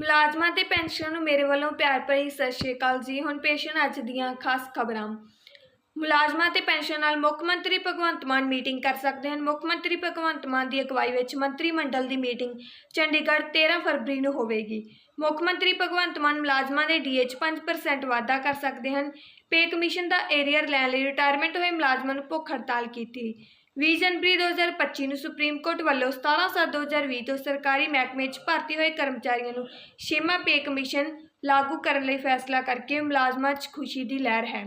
ਮੁਲਾਜ਼ਮਾਂ ਤੇ ਪੈਨਸ਼ਨਰਾਂ ਨੂੰ ਮੇਰੇ ਵੱਲੋਂ ਪਿਆਰ ਭਰੀ ਸਤਿ ਸ਼੍ਰੀ ਅਕਾਲ ਜੀ। ਹੁਣ ਪੇਸ਼ ਹਨ ਅੱਜ ਦੀਆਂ ਖਾਸ ਖਬਰਾਂ। ਮੁਲਾਜ਼ਮਾਂ ਤੇ ਪੈਨਸ਼ਨ ਨਾਲ ਮੁੱਖ ਮੰਤਰੀ ਭਗਵੰਤ ਮਾਨ ਮੀਟਿੰਗ ਕਰ ਸਕਦੇ ਹਨ। ਮੁੱਖ ਮੰਤਰੀ ਭਗਵੰਤ ਮਾਨ ਦੀ ਅਗਵਾਈ ਵਿੱਚ ਮੰਤਰੀ ਮੰਡਲ ਦੀ ਮੀਟਿੰਗ ਚੰਡੀਗੜ੍ਹ 13 ਫਰਵਰੀ ਨੂੰ ਹੋਵੇਗੀ। ਮੁੱਖ ਮੰਤਰੀ ਭਗਵੰਤ ਮਾਨ ਮੁਲਾਜ਼ਮਾਂ ਦੇ ਡੀਏ 'ਚ 5% ਵਾਧਾ ਕਰ ਸਕਦੇ ਹਨ। ਪੇ ਕਮਿਸ਼ਨ ਦਾ ਏਰੀਅਰ ਲੈਣ ਲਈ ਰਿਟਾਇਰਮੈਂਟ ਹੋਏ ਮੁਲਾਜ਼ਮਾਂ ਨੂੰ ਭੁੱਖ ਹੜਤਾਲ ਕੀਤੀ। 20 ਜਨਵਰੀ 2025 ਨੂੰ ਸੁਪਰੀਮ ਕੋਰਟ ਵੱਲੋਂ 17/7/2020 ਤੋਂ ਸਰਕਾਰੀ ਮਹਿਕਮੇ 'ਚ ਭਰਤੀ ਹੋਏ ਕਰਮਚਾਰੀਆਂ ਨੂੰ ਛੇਵਾਂ ਪੇ ਕਮਿਸ਼ਨ ਲਾਗੂ ਕਰਨ ਲਈ ਫੈਸਲਾ ਕਰਕੇ ਮੁਲਾਜ਼ਮਾਂ 'ਚ ਖੁਸ਼ੀ ਦੀ ਲਹਿਰ ਹੈ।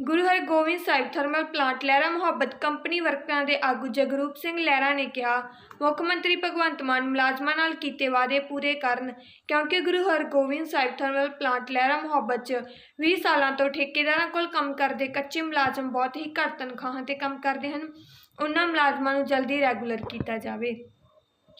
Guru Hargobind Sahib thermal plant Lehra Mohabbat company ਵਰਕਰਾਂ ਦੇ ਆਗੂ ਜਗਰੂਪ ਸਿੰਘ ਲਹਿਰਾ ਨੇ ਕਿਹਾ, ਮੁੱਖ ਮੰਤਰੀ ਭਗਵੰਤ ਮਾਨ ਮੁਲਾਜ਼ਮਾਂ ਨਾਲ ਕੀਤੇ ਵਾਅਦੇ ਪੂਰੇ ਕਰਨ, ਕਿਉਂਕਿ ਗੁਰੂ ਹਰਗੋਬਿੰਦ ਸਾਹਿਬ ਥਰਮਲ ਪਲਾਂਟ ਲਹਿਰਾ ਮੁਹੱਬਤ 'ਚ 20 ਸਾਲਾਂ ਤੋਂ ਠੇਕੇਦਾਰਾਂ ਕੋਲ ਕੰਮ ਕਰਦੇ ਕੱਚੇ ਮੁਲਾਜ਼ਮ ਬਹੁਤ ਹੀ ਘੱਟ ਤਨਖਾਹਾਂ ਤੇ ਕੰਮ ਕਰਦੇ ਹਨ। ਉਹਨਾਂ ਮੁਲਾਜ਼ਮਾਂ ਨੂੰ ਜਲਦੀ ਰੈਗੂਲਰ ਕੀਤਾ ਜਾਵੇ।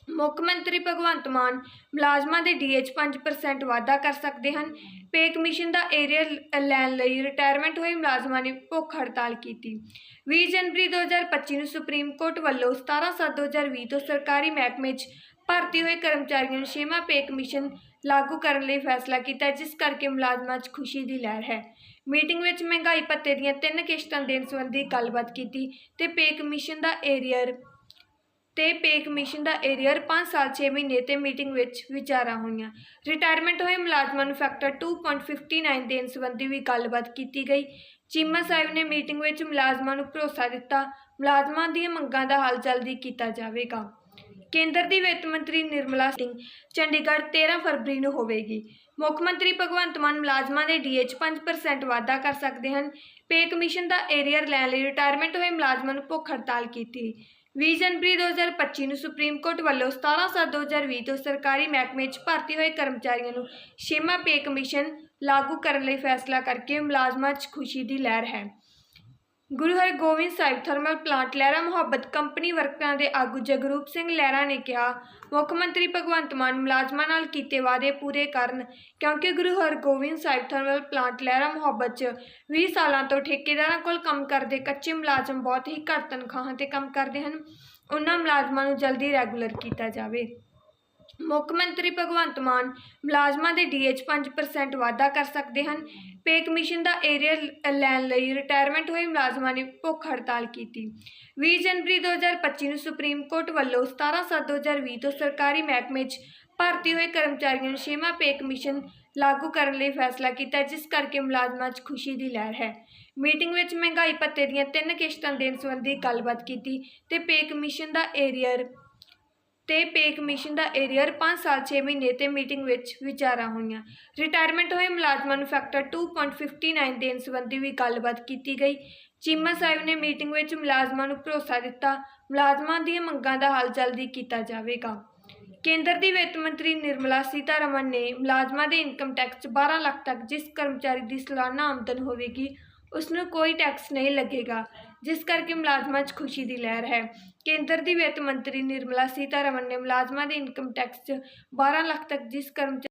ਮੁੱਖ ਮੰਤਰੀ ਭਗਵੰਤ ਮਾਨ ਮੁਲਾਜ਼ਮਾਂ ਦੇ ਡੀਏ 'ਚ 5% ਵਾਧਾ ਕਰ ਸਕਦੇ ਹਨ। ਪੇ ਕਮਿਸ਼ਨ ਦਾ ਏਰੀਅਰ ਲੈਣ ਲਈ ਰਿਟਾਇਰਮੈਂਟ ਹੋਏ ਮੁਲਾਜ਼ਮਾਂ ਨੇ ਭੁੱਖ ਹੜਤਾਲ ਕੀਤੀ। 20 ਜਨਵਰੀ 2025 ਨੂੰ ਸੁਪਰੀਮ ਕੋਰਟ ਵੱਲੋਂ 17/7/2020 ਤੋਂ ਸਰਕਾਰੀ ਮਹਿਕਮੇ 'ਚ ਭਰਤੀ ਹੋਏ ਕਰਮਚਾਰੀਆਂ ਨੂੰ ਛੇਵਾਂ ਪੇ ਕਮਿਸ਼ਨ ਲਾਗੂ ਕਰਨ ਲਈ ਫੈਸਲਾ ਕੀਤਾ ਜਿਸ ਕਰਕੇ ਮੁਲਾਜ਼ਮਾਂ 'ਚ ਖੁਸ਼ੀ ਦੀ ਲਹਿਰ ਹੈ। ਮੀਟਿੰਗ ਵਿੱਚ ਮਹਿੰਗਾਈ ਭੱਤੇ ਦੀਆਂ ਤਿੰਨ ਕਿਸ਼ਤਾਂ ਦੇਣ ਸੰਬੰਧੀ ਗੱਲਬਾਤ ਕੀਤੀ ਤੇ ਪੇ ਕਮਿਸ਼ਨ ਦਾ ਏਰੀਅਰ ਤੇ ਪੇ ਕਮਿਸ਼ਨ ਦਾ ਏਰੀਅਰ 5 ਸਾਲ 6 ਮਹੀਨੇ ਤੇ ਮੀਟਿੰਗ ਵਿੱਚ ਵਿਚਾਰਾਂ ਹੋਈਆਂ। ਰਿਟਾਇਰਮੈਂਟ ਹੋਏ ਮੁਲਾਜ਼ਮਾਂ ਨੂੰ ਫੈਕਟਰ 2.59 ਦੇਣ ਸੰਬੰਧੀ ਵੀ ਗੱਲਬਾਤ ਕੀਤੀ ਗਈ। ਚੀਮਾ ਸਾਹਿਬ ਨੇ ਮੀਟਿੰਗ ਵਿੱਚ ਮੁਲਾਜ਼ਮਾਂ ਨੂੰ ਭਰੋਸਾ ਦਿੱਤਾ। ਮੁਲਾਜ਼ਮਾਂ ਦੀਆਂ ਮੰਗਾਂ ਦਾ ਹੱਲ ਜਲਦੀ ਕੀਤਾ ਜਾਵੇਗਾ। ਕੇਂਦਰ ਦੀ ਵਿੱਤ ਮੰਤਰੀ ਨਿਰਮਲਾ ਸਿੰਘ ਚੰਡੀਗੜ੍ਹ 13 ਫਰਵਰੀ ਨੂੰ ਹੋਵੇਗੀ। ਮੁੱਖ ਮੰਤਰੀ ਭਗਵੰਤ ਮਾਨ ਮੁਲਾਜ਼ਮਾਂ ਦੇ ਡੀਏ 'ਚ 5% ਵਾਧਾ ਕਰ ਸਕਦੇ ਹਨ। ਪੇ ਕਮਿਸ਼ਨ ਦਾ ਏਰੀਅਰ ਲੈਣ ਲਈ ਰਿਟਾਇਰਮੈਂਟ ਹੋਏ ਮੁਲਾਜ਼ਮਾਂ ਨੂੰ ਭੁੱਖ ਹੜਤਾਲ ਕੀਤੀ। 20 ਜਨਵਰੀ 2025 ਨੂੰ ਸੁਪਰੀਮ ਕੋਰਟ ਵੱਲੋਂ 17/7/2020 ਤੋਂ ਸਰਕਾਰੀ ਮਹਿਕਮੇ 'ਚ ਭਰਤੀ ਹੋਏ ਕਰਮਚਾਰੀਆਂ ਨੂੰ ਛੇਵਾਂ ਪੇ ਕਮਿਸ਼ਨ ਲਾਗੂ ਕਰਨ ਲਈ ਫੈਸਲਾ ਕਰਕੇ ਮੁਲਾਜ਼ਮਾਂ 'ਚ ਖੁਸ਼ੀ ਦੀ ਲਹਿਰ ਹੈ। Guru Hargobind Sahib thermal plant Lehra Mohabbat company ਵਰਕਰਾਂ ਦੇ ਆਗੂ ਜਗਰੂਪ ਸਿੰਘ ਲਹਿਰਾ ਨੇ ਕਿਹਾ, ਮੁੱਖ ਮੰਤਰੀ ਭਗਵੰਤ ਮਾਨ ਮੁਲਾਜ਼ਮਾਂ ਨਾਲ ਕੀਤੇ ਵਾਅਦੇ ਪੂਰੇ ਕਰਨ, ਕਿਉਂਕਿ ਗੁਰੂ ਹਰਗੋਬਿੰਦ ਸਾਹਿਬ ਥਰਮਲ ਪਲਾਂਟ ਲਹਿਰਾ ਮੁਹੱਬਤ 'ਚ 20 ਸਾਲਾਂ ਤੋਂ ਠੇਕੇਦਾਰਾਂ ਕੋਲ ਕੰਮ ਕਰਦੇ ਕੱਚੇ ਮੁਲਾਜ਼ਮ ਬਹੁਤ ਹੀ ਘੱਟ ਤਨਖਾਹਾਂ ਤੇ ਕੰਮ ਕਰਦੇ ਹਨ। ਉਹਨਾਂ ਮੁਲਾਜ਼ਮਾਂ ਨੂੰ ਜਲਦੀ ਰੈਗੂਲਰ ਕੀਤਾ ਜਾਵੇ। ਮੁੱਖ ਮੰਤਰੀ ਭਗਵੰਤ ਮਾਨ ਮੁਲਾਜ਼ਮਾਂ ਦੇ ਡੀਏ 'ਚ 5% ਵਾਧਾ ਕਰ ਸਕਦੇ ਹਨ। ਪੇ ਕਮਿਸ਼ਨ ਦਾ ਏਰੀਅਰ ਲੈਣ ਲਈ ਰਿਟਾਇਰਮੈਂਟ ਹੋਏ ਮੁਲਾਜ਼ਮਾਂ ਨੇ ਭੁੱਖ ਹੜਤਾਲ ਕੀਤੀ। 20 ਜਨਵਰੀ 2025 ਨੂੰ ਸੁਪਰੀਮ ਕੋਰਟ ਵੱਲੋਂ 17/7/2020 ਤੋਂ ਸਰਕਾਰੀ ਮਹਿਕਮੇ 'ਚ ਭਰਤੀ ਹੋਏ ਕਰਮਚਾਰੀਆਂ ਨੂੰ ਛੇਵਾਂ ਪੇ ਕਮਿਸ਼ਨ ਲਾਗੂ ਕਰਨ ਲਈ ਫੈਸਲਾ ਕੀਤਾ, ਜਿਸ ਕਰਕੇ ਮੁਲਾਜ਼ਮਾਂ 'ਚ ਖੁਸ਼ੀ ਦੀ ਲਹਿਰ ਹੈ। ਮੀਟਿੰਗ ਵਿੱਚ ਮਹਿੰਗਾਈ ਭੱਤੇ ਦੀਆਂ ਤਿੰਨ ਕਿਸ਼ਤਾਂ ਦੇਣ ਸੰਬੰਧੀ ਗੱਲਬਾਤ ਕੀਤੀ ਤੇ ਪੇ ਕਮਿਸ਼ਨ ਦਾ ਏਰੀਅਰ ਤੇ ਪੇ ਕਮਿਸ਼ਨ ਦਾ ਏਰੀਅਰ 5 ਸਾਲ 6 ਮਹੀਨੇ ਤੇ ਮੀਟਿੰਗ ਵਿੱਚ ਵਿਚਾਰਾਂ ਹੋਈਆਂ। ਰਿਟਾਇਰਮੈਂਟ ਹੋਏ ਮੁਲਾਜ਼ਮਾਂ ਨੂੰ ਫੈਕਟਰ 2.59 ਦੇਣ ਸੰਬੰਧੀ ਵੀ ਗੱਲਬਾਤ ਕੀਤੀ ਗਈ। ਚੀਮਾ ਸਾਹਿਬ ਨੇ ਮੀਟਿੰਗ ਵਿੱਚ ਮੁਲਾਜ਼ਮਾਂ ਨੂੰ ਭਰੋਸਾ ਦਿੱਤਾ। ਮੁਲਾਜ਼ਮਾਂ ਦੀਆਂ ਮੰਗਾਂ ਦਾ ਹੱਲ ਜਲਦੀ ਕੀਤਾ ਜਾਵੇਗਾ। ਕੇਂਦਰ ਦੀ ਵਿੱਤ ਮੰਤਰੀ ਨਿਰਮਲਾ ਸੀਤਾਰਮਨ ਨੇ ਮੁਲਾਜ਼ਮਾਂ ਦੇ ਇਨਕਮ ਟੈਕਸ 'ਚ 12 ਲੱਖ ਤੱਕ ਜਿਸ ਕਰਮਚਾਰੀ ਦੀ ਸਾਲਾਨਾ ਆਮਦਨ ਹੋਵੇਗੀ ਉਸ ਨੂੰ ਕੋਈ ਟੈਕਸ ਨਹੀਂ ਲੱਗੇਗਾ, ਜਿਸ ਕਰਕੇ ਮੁਲਾਜ਼ਮਾਂ 'ਚ ਖੁਸ਼ੀ ਦੀ ਲਹਿਰ ਹੈ। ਕੇਂਦਰ ਦੀ ਵਿੱਤ ਮੰਤਰੀ ਨਿਰਮਲਾ ਸੀਤਾਰਮਨ ਨੇ ਮੁਲਾਜ਼ਮਾਂ ਦੇ ਇਨਕਮ ਟੈਕਸ 'ਚ 12 ਲੱਖ ਤੱਕ ਜਿਸ ਕਰਮਚਾਰੀ